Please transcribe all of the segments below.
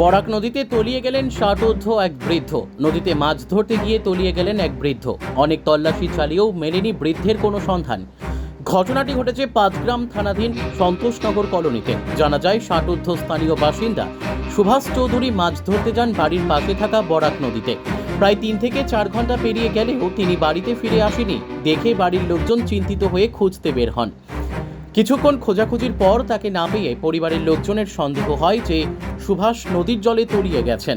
বরাক নদীতে তলিয়ে গেলেন ষাটোর্ধ্ব এক বৃদ্ধ। নদীতে মাছ ধরতে গিয়ে তলিয়ে গেলেন এক বৃদ্ধ। অনেক তল্লাশি চালিয়েও মেলেনি বৃদ্ধের কোনো সন্ধান। ঘটনাটি ঘটেছে পাঁচগ্রাম থানাধীন সন্তোষনগর কলোনিতে। জানা যায় ষাটোর্ধ্ব স্থানীয় বাসিন্দা সুভাষ চৌধুরী মাছ ধরতে যান বাড়ির পাশে থাকা বরাক নদীতে। প্রায় তিন থেকে চার ঘণ্টা পেরিয়ে গেলেও তিনি বাড়িতে ফিরে আসেনি। দেখে বাড়ির লোকজন চিন্তিত হয়ে খুঁজতে বের হন। কিছুক্ষণ খোঁজাখুঁজির পর তাকে না পেয়ে পরিবারের লোকজনের সন্দেহ হয় যে সুভাষ নদীর জলে তলিয়ে গেছেন।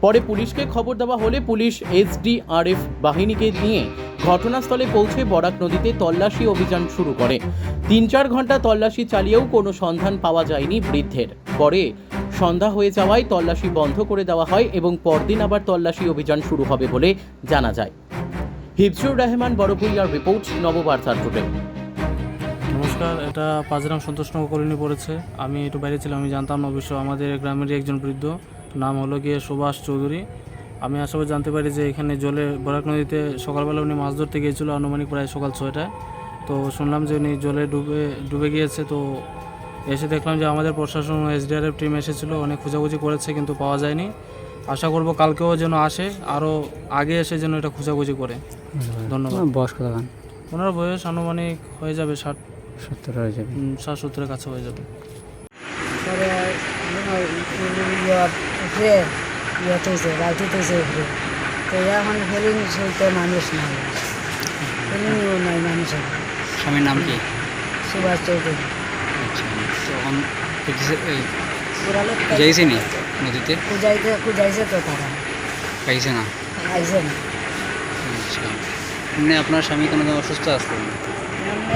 পরে পুলিশকে খবর দেওয়া হলে পুলিশ এসডিআরএফ বাহিনীকে নিয়ে ঘটনাস্থলে পৌঁছে বরাক নদীতে তল্লাশি অভিযান শুরু করে। তিন চার ঘণ্টা তল্লাশি চালিয়েও কোনো সন্ধান পাওয়া যায়নি বৃদ্ধের। পরে সন্ধ্যা হয়ে যাওয়ায় তল্লাশি বন্ধ করে দেওয়া হয় এবং পরদিন আবার তল্লাশি অভিযান শুরু হবে বলে জানা যায়। হিফজুর রহমান বড়ভুইয়ার রিপোর্ট নববার্তার টুডে। নমস্কার এটা পাঁচগ্রাম সন্তোষনগর কলোনি পড়েছে। আমি একটু বাইরে ছিলাম আমি জানতাম না অবশ্য আমাদের গ্রামেরই একজন বৃদ্ধ নাম হলো গিয়ে সুভাষ চৌধুরী। আমি আসলে জানতে পারি যে এখানে জলে বরাক নদীতে সকালবেলা উনি মাছ ধরতে গিয়েছিল আনুমানিক প্রায় সকাল ছয়টায়। তো শুনলাম যে উনি জলে ডুবে ডুবে গিয়েছে তো এসে দেখলাম যে আমাদের প্রশাসন এসডিআরএফ টিম এসেছিল অনেক খোঁজাখুঁজি করেছে কিন্তু পাওয়া যায়নি। আশা করব কালকেও যেন আসে আরও আগে এসে যেন এটা খোঁজাখুঁজি করে। ধন্যবাদ। বয়স্ক বয়স ওনার বয়স আনুমানিক হয়ে যাবে ষাট সত্তর হয়ে যাবে। ষাট সত্তরের কাছে হয়ে যাবে। ইয়া উপরে ইয়ে তো এখন ফেলিং তো মানুষ নাই। ফেলিংও নাই মানুষের স্বামীর নাম কি? সুভাষ চৌধুরী। তখন এই পুরা লোক যাইছে নি নদীতে? কুজাইতে কুজাইছে তো তারা। পাইছে না? আইছে না। আচ্ছা। এমনি আপনার স্বামী কোনো অসুস্থ আছে? এমনি